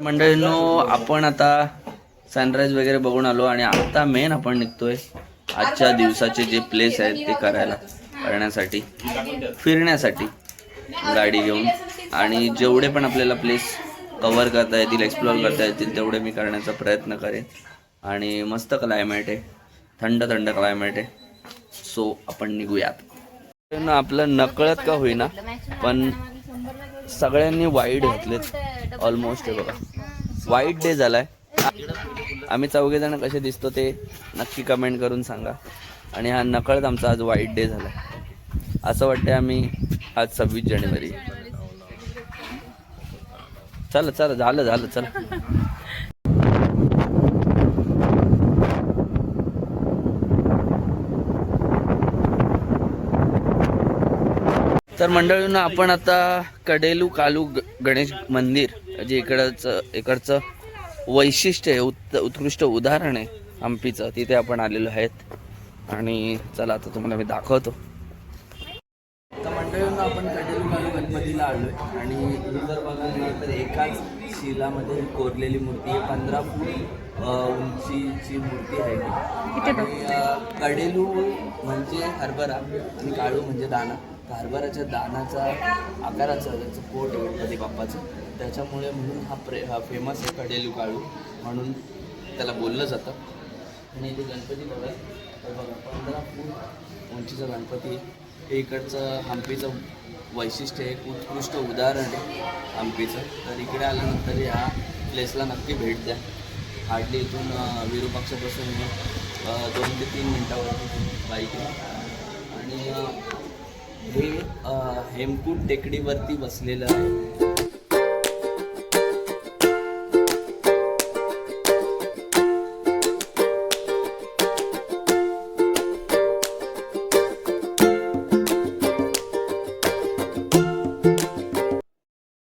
मंडळींनो आपण आता सनराईज वगैरे बघून आलो आणि आता मेन आपण निघतोय आजच्या दिवसाचे जे प्लेस आहेत ते करायला करण्यासाठी फिरण्यासाठी गाडी घेऊन. आणि जेवढे पण आपल्याला प्लेस कवर करता येतील एक्सप्लोअर करता येतील तेवढे मी करण्याचा प्रयत्न करेन. आणि मस्त क्लायमेट आहे. थंड थंड क्लायमेट आहे. सो आपण निघूयात. आपलं नकळत का होईना पण सगळ्यांनी वाईट घातलेत ऑलमोस्ट हे बघा. वाईट डे झालाय. आम्ही चौघे जण कसे दिसतो ते नक्की कमेंट करून सांगा. आणि हा नकळत आमचा आज वाईट डे झाला असं वाटतंय आम्ही आज सव्वीस जानेवारी. चल चल झालं झालं चल. तर मंडळींनो आपण आता कडेलू कालू गणेश मंदिर जे इकडचं इकडचं वैशिष्ट्य आहे उत् उत्कृष्ट उदाहरण आहे हम्पीचं. तिथे आपण आलेलो आहेत. आणि चला आता तुम्हाला मी दाखवतो. तर मंडळींनो आपण कडेलू कालू गणपतीला आलोय. आणि ही जर बघायला तर एकाच शिलामध्ये कोरलेली मूर्ती आहे. पंधरा फूट उंचीची मूर्ती आहे. आणि कडेलू म्हणजे हरभरा आणि काळू म्हणजे दाणा कारभाराच्या दानाचा आकाराचा त्याचं पोट आहे गणपती बाप्पाचं त्याच्यामुळे म्हणून हा प्रे हा फेमस आहे कडेलू काळू. म्हणून त्याला बोललं जातं. आणि इथे गणपती बघा. तर बघा पंधरा फूट उंचीचा गणपती हे इकडचं हम्पीचं वैशिष्ट्य आहे. एक उत्कृष्ट उदाहरण आहे हम्पीचं. तर इकडे आल्यानंतर ह्या प्लेसला नक्की भेट द्या. हार्डली इथून अं, विरूपाक्षापासून अं, दोन ते तीन मिनटावरती बाईक आणि हे अं, हेमकूट टेकडीवरती बसलेलं आहे.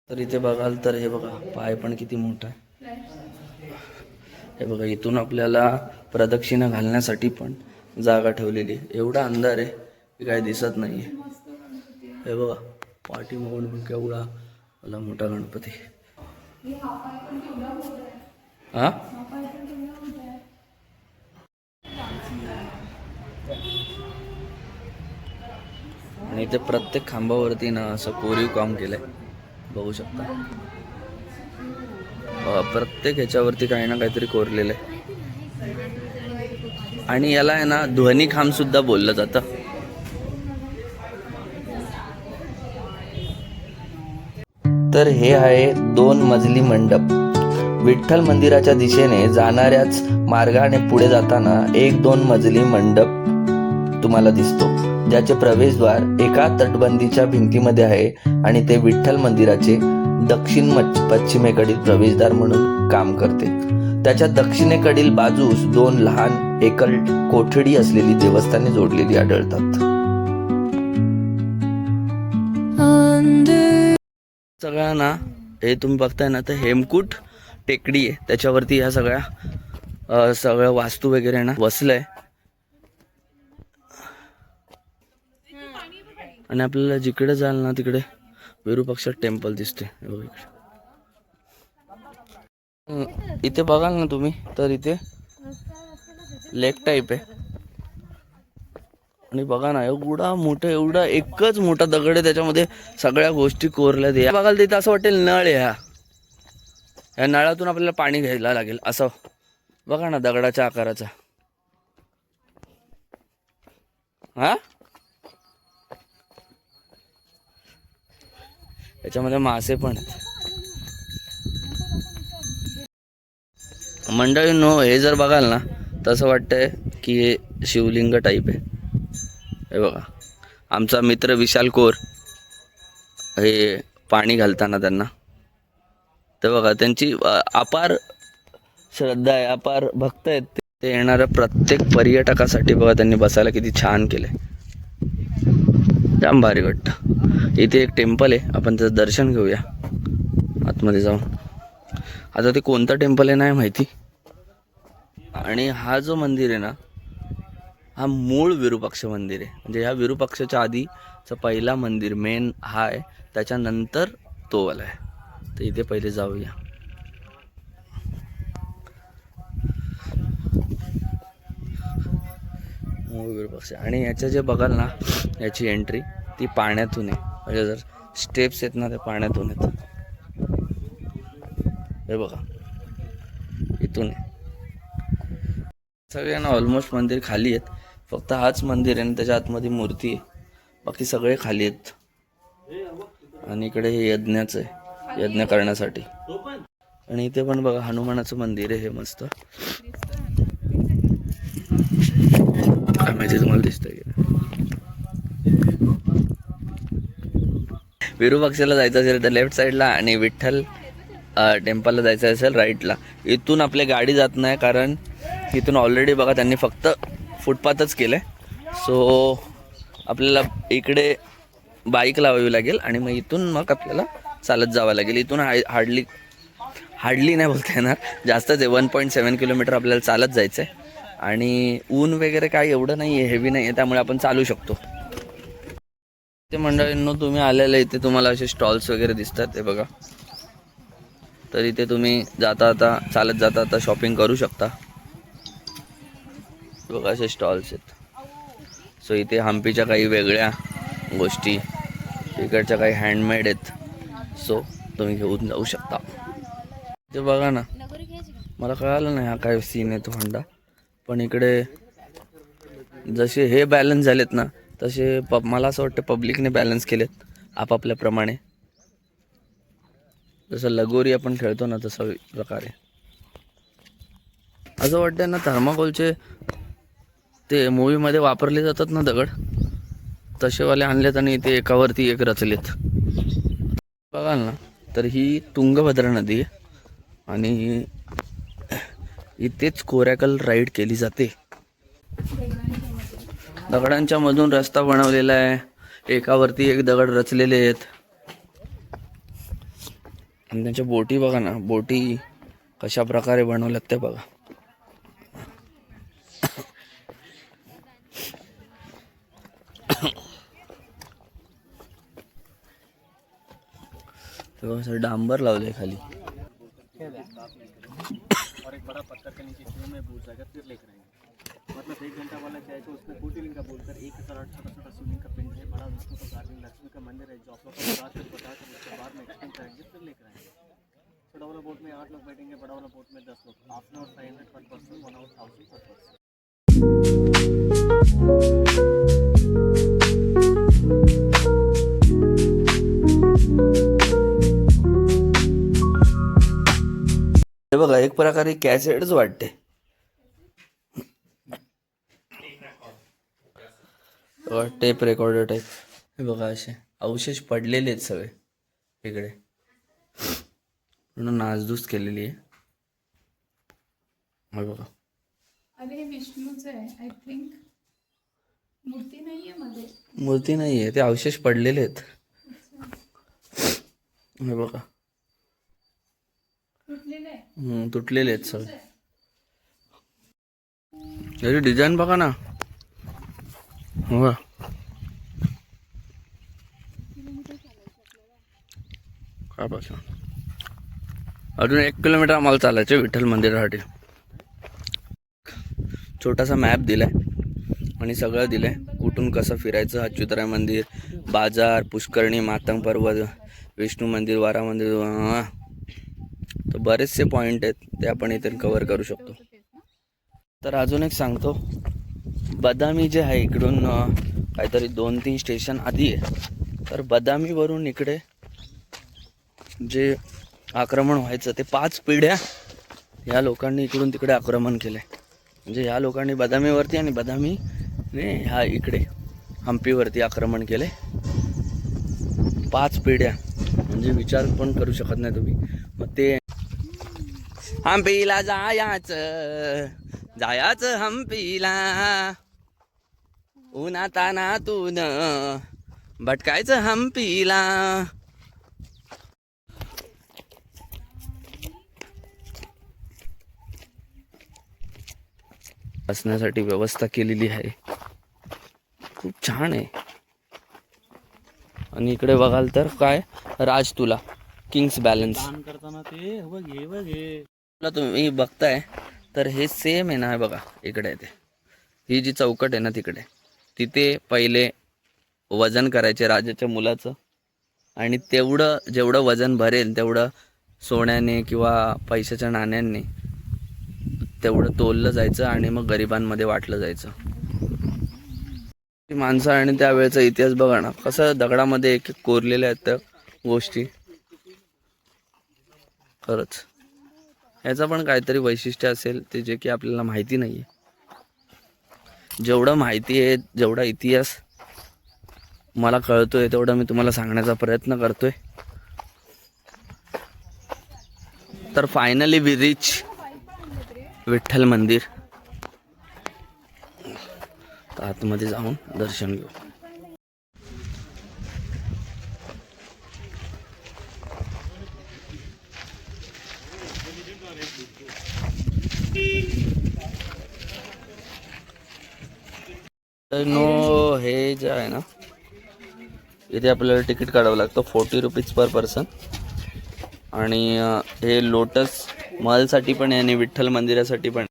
तर इथे बघाल तर हे बघा पाय पण किती मोठा आहे. हे बघा इथून आपल्याला प्रदक्षिणा घालण्यासाठी पण जागा ठेवलेली आहे. एवढा अंधार आहे की काय दिसत नाही हे बघा पाठी मागून पण केवढा मला मोठा गणपती. हा? आणि इथे प्रत्येक खांबावरती ना असं कोरीव काम केलंय. बघू शकता. प्रत्येक ह्याच्यावरती काही ना काहीतरी कोरलेलं आहे. आणि याला आहे ना ध्वनी खांब सुद्धा बोललं जातं. तर हे आहे दोन मजली मंडप. विठ्ठल मंदिराच्या दिशेने जाणाऱ्याच मार्गाने पुढे जाताना एक दोन मजली मंडप तुम्हाला दिसतो. ज्याचे प्रवेशद्वार एका तटबंदीच्या भिंतीमध्ये आहे आणि ते विठ्ठल मंदिराचे दक्षिण पश्चिमेकडील प्रवेशद्वार म्हणून काम करते. त्याच्या दक्षिणेकडील बाजूस दोन लहान एकल कोठडी असलेली देवस्थाने जोडलेली आढळतात. सगळ्या ना हे तुम्ही बघताय ना तर हेमकूट टेकडी आहे. त्याच्यावरती ह्या सगळ्या सगळ्या वास्तू वगैरे ना वसलंय. आणि आपल्याला जिकडे जाल ना तिकडे विरूपाक्षा टेम्पल दिसते इकडे. इथे बघाल ना तुम्ही तर इथे लेक टाईप आहे. आणि बघा ना एवढा मोठा एवढा एकच मोठा दगड आहे त्याच्यामध्ये सगळ्या गोष्टी कोरल्या या बघाल तिथे असं वाटेल नळ आहे या नळातून आपल्याला पाणी घ्यायला लागेल असं. बघा ना दगडाच्या आकाराचा. हा? याच्यामध्ये मासे पण आहेत. मंडळींनो हे जर बघाल ना तसं वाटतंय की हे शिवलिंग टाईप आहे. हे बघा. आमचा मित्र विशाल कोर हे पाणी घालताना त्यांना. ते बघा त्यांची अपार श्रद्धा आहे अपार भक्त आहेत. ते. ते येणाऱ्या प्रत्येक पर्यटकासाठी बघा त्यांनी बसायला किती छान केलंय. जाम भारी वाटतं. इथे एक टेम्पल आहे आपण त्याचं दर्शन घेऊया. आतमध्ये जाऊन. आता ते कोणतं टेम्पल आहे नाही माहिती. आणि हा जो मंदिर आहे ना हा मूळ विरूपक्ष मंदिर आहे. म्हणजे ह्या विरूपाक्षच्या आधीचं पहिला मंदिर मेन हा आहे. त्याच्यानंतर तोवाला आहे. तर इथे पहिले जाऊया. मूळ विरुपक्ष. आणि याच्या जे बघाल ना याची एंट्री ती पाण्यातून आहे. म्हणजे जर स्टेप्स आहेत ना ते पाण्यातून आहेत हे बघा. इथून आहे. सगळ्यांना ऑलमोस्ट मंदिर खाली आहेत. फक्त हाच मंदिर आहे आणि त्याच्या आतमध्ये मूर्ती आहे. बाकी सगळे खाली आहेत. आणि इकडे हे यज्ञाचं आहे. यज्ञ करण्यासाठी. आणि इथे पण बघा हनुमानाचं मंदिर आहे हे मस्त. माहिती तुम्हाला दिसतंय की विरूपक्षाला जायचं असेल तर लेफ्ट साईडला आणि विठ्ठल टेम्पलला जायचं असेल राईटला इथून आपली गाडी जात नाही कारण इथून ऑलरेडी बघा त्यांनी फक्त फुटपाथच केलं आहे सो आपल्याला इकडे बाईक लावावी लागेल आणि मग इथून मग आपल्याला चालत जावं लागेल. इथून हाय हार्डली हार्डली नाही बोलता येणार. जास्तच आहे वन पॉईंट सेवन किलोमीटर आपल्याला चालत जायचं आहे आणि ऊन वगैरे काय एवढं नाही आहे हेवी नाही आहे त्यामुळे आपण चालू शकतो. ते मंडळींनो तुम्ही आलेले इथे तुम्हाला असे स्टॉल्स वगैरे दिसतात ते बघा. तर इथे तुम्ही जाता आता चालत जाता आता शॉपिंग करू शकता. बघा असे स्टॉल्स आहेत. सो इथे हम्पीच्या काही वेगळ्या गोष्टी तिकडच्या काही हँडमेड आहेत. सो तुम्ही घेऊन जाऊ शकता. ते बघा ना मला कळालं नाही हा काय सीन आहे तो होंडा पण इकडे जसे हे बॅलन्स झालेत ना तसे प मला असं वाटतं पब्लिकने बॅलन्स केलेत आपापल्याप्रमाणे जसं लगोरी आपण खेळतो ना तसं प्रकारे. असं वाटतं ना थर्माकोलचे ते मूवीमध्ये वापरले जातात ना दगड तसेवाले आणलेत आणि ते एकावरती एक रचलेत. बघाल ना तर ही तुंगभद्रा नदी आहे आणि इथेच कोरॅकल राईड केली जाते. दगडांच्या मधून रस्ता बनवलेला आहे एकावरती एक दगड रचलेले आहेत. आणि त्यांच्या बोटी बघा ना बोटी कशा प्रकारे बनवल्यात ते बघा. तेव्हा असं डांबर लावलंय खाली। और एक बड़ा पत्थर के नीचे फिर लेकर आएँगे। मतलब एक घंटा वाला क्या है तो उसमें का बोलकर एक हज़ार आठ छोटा छोटा शिवलिंग का पिंड है, बड़ा विष्णु का गार्डन लक्ष्मी का मंदिर है जो आप लोग को बता कर बता कर उसके बाद में एक्सप्लेन करेंगे, फिर लेकर आएँगे। छोटा वाला बोट में आठ लोग बैठेंगे, बड़ा वाला बोट में दस लोग। Half an hour five hundred per person one hour thousand per person हे बघा एक प्रकारे कॅसेटच वाटते. टेप रेकॉर्डर टाईप हे बघा असे. अवशेष पडलेले आहेत सगळे इकडे. म्हणून नासधूस केलेली आहे. हे बघा. अरे विष्णूचं आहे. आय थिंक मूर्ती नाहीये मध्ये. मूर्ती नाही आहे ते अवशेष पडलेले आहेत. हे बघा. तुटलेले आहेत. सगळे. त्याची डिझाईन बघा ना. हो का काय पासून अजून एक किलोमीटर आम्हाला चालायचं विठ्ठल मंदिरासाठी. छोटासा मॅप दिलाय. आणि सगळं दिलंय. कुठून कसं फिरायचं? अच्युतराय मंदिर बाजार पुष्करणी मातंग पर्वत विष्णू मंदिर वारा मंदिर बरेचसे पॉईंट आहेत ते आपण इथे कव्हर करू शकतो. तर अजून एक सांगतो. बदामी जे आहे इकडून काहीतरी दोन तीन स्टेशन आधी आहे. तर बदामीवरून इकडे जे आक्रमण व्हायचं ते पाच पिढ्या ह्या लोकांनी इकडून तिकडे आक्रमण केलं म्हणजे ह्या लोकांनी बदामीवरती आणि बदामीने ह्या इकडे हम्पीवरती आक्रमण केले पाच पिढ्या. म्हणजे विचार पण करू शकत नाही तुम्ही. हम्पीला जायाच जायाच हम्पीला. उन्हा तानातून भटकायचं हम्पीला. बसण्यासाठी व्यवस्था केलेली आहे. खूप छान आहे. आणि इकडे बघाल तर काय? राज तुला. किंग्स बॅलन्स करताना ते बघ हे बघ हे. तुम्ही बघताय तर हे सेम आहे ना हे बघा इकडे ते. ही जी चौकट आहे ना तिकडे तिथे पहिले वजन करायचे राजाच्या मुलाचं आणि तेवढं जेवढं वजन भरेल तेवढं सोन्याने किंवा पैशाच्या नाण्यांनी तेवढं तोललं जायचं आणि मग गरिबांमध्ये वाटलं जायचं. माणसं आणि त्यावेळेचा इतिहास बघा ना कसं दगडामध्ये एक एक कोरलेल्या आहेत त्या गोष्टी. खरंच. याचं पण काहीतरी वैशिष्ट्य असेल ते जे की आपल्याला माहिती नाही आहे जेवढं माहिती आहे जेवढा इतिहास मला कळतोय तेवढं मी तुम्हाला सांगण्याचा प्रयत्न करतोय. तर फायनली वी रिच विठ्ठल मंदिर. आतमध्ये जाऊन दर्शन घेऊ. तर नो हे जे आहे ना इथे आपल्याला तिकीट काढावं लागतं फोर्टी रुपीज पर पर्सन आणि हे लोटस महलसाठी पण आहे आणि विठ्ठल मंदिरासाठी पण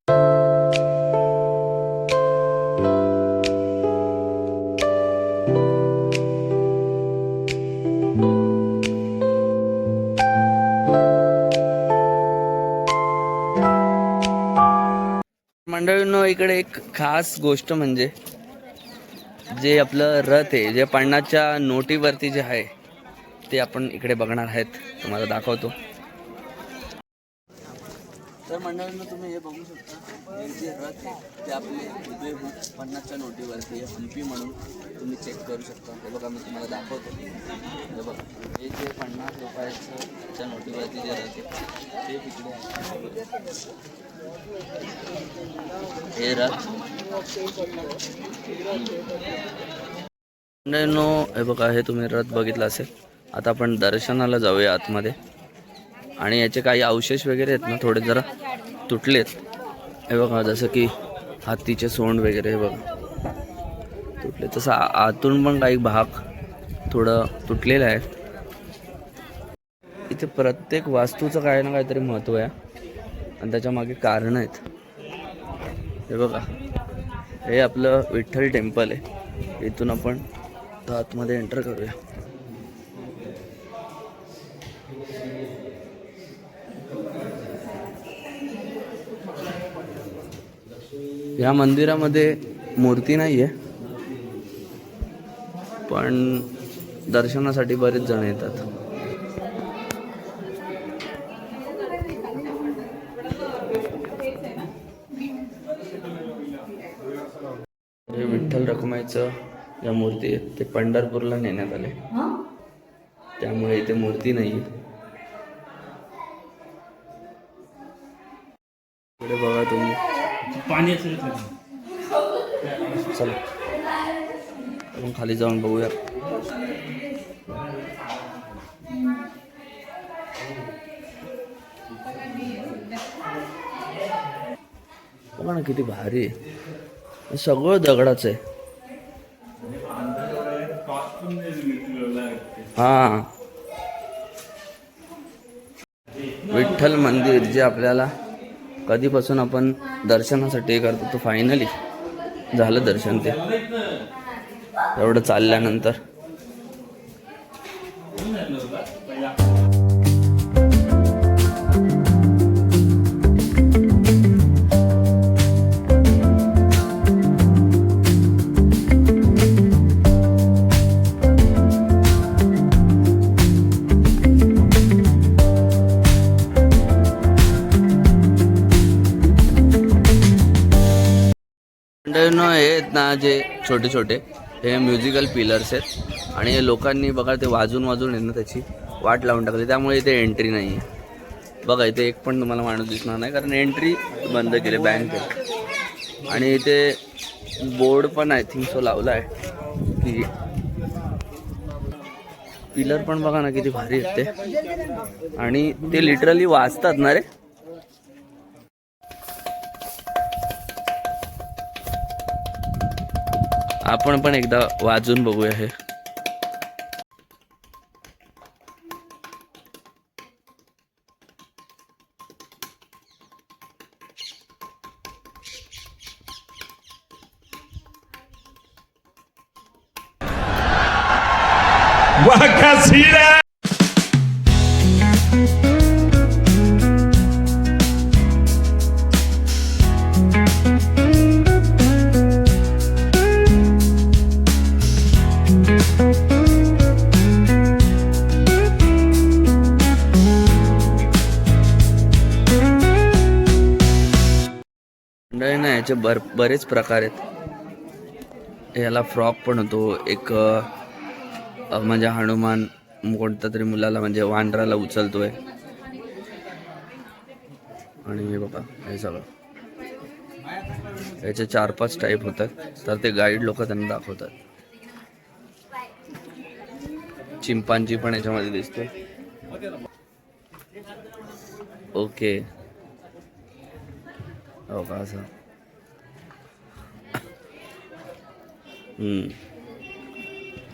मंडळींनो इकडे एक खास गोष्ट म्हणजे जे आपलं रथ आहे जे पन्नासच्या नोटीवरती जे आहे ते आपण इकडे बघणार आहेत. तुम्हाला दाखवतो. तर मंडळींनो तुम्ही हे बघू शकता यांचे जे रथ आहे. ते आपले हुबेहूब पन्नासच्या नोटीवरती हम्पी म्हणून तुम्ही चेक करू शकता. हे बघा मी तुम्हाला दाखवतो. हे बघा हे जे पन्नास रुपयाच्या नोटीवरती जे रथ आहे ते तिकडे हे रथ. नो हे बघा हे तुम्ही रथ बघितला असेल. आता आपण दर्शनाला जाऊया आतमध्ये. आणि याचे काही अवशेष वगैरे आहेत ना थोडे जरा तुटलेत. हे बघा जसं की हत्तीचे सोंड वगैरे हे बघा. तुटले. तसं आतून पण काही भाग थोडं तुटलेलं आहे. इथे प्रत्येक वास्तूचं काही ना काहीतरी महत्त्व आहे. आणि त्याच्यामागे कारणं आहेत. हे बघा. हे आपलं विठ्ठल टेम्पल आहे. इथून आपण आतमध्ये एंटर करूया. या मंदिरामध्ये मूर्ती नाही आहे पण दर्शनासाठी बरेच जण येतात. हे विठ्ठल रखुमाईचं ज्या मूर्ती आहेत ते पंढरपूरला नेण्यात आले. त्यामुळे इथे मूर्ती नाही इकडे बघा तुम्ही. पाणी असेल चला. आपण खाली जाऊन बघूया. बघा ना किती भारी आहे. सगळं दगडाचं आहे. हा. विठ्ठल मंदिर जे आपल्याला कधीपासून आपण दर्शनासाठी हे करतो तो फायनली झालं दर्शन ते. एवढं चालल्यानंतर. मंडळींनो हे आहेत ना जे छोटे छोटे हे म्युझिकल पिलर्स आहेत. आणि हे लोकांनी बघा ते वाजून वाजून आहे ना त्याची वाट लावून टाकली. त्यामुळे इथे एंट्री नाही आहे बघा इथे एक पण तुम्हाला माणूस दिसणार नाही कारण एंट्री बंद केली बँक आणि इथे बोर्ड पण आय थिंक सो लावला आहे की पिलर पण बघा ना किती भारी आहेत ते. आणि ते लिटरली वाचतात ना रे. आपण पण एकदा वाजून बघूया हे. याचे बर बरेच प्रकार आहेत. याला फ्रॉक पण होतो. एक म्हणजे हनुमान कोणत्या तरी मुलाला म्हणजे वानराला उचलतोय. आणि हे बघा हे सगळं. याचे चार पाच टाईप होतात. तर ते गाईड लोक त्यांना दाखवतात. चिंपांजी पण याच्यामध्ये दिसते ओके. हो का असं. हम्म.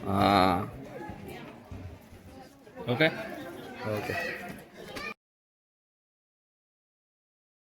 हा ओके ओके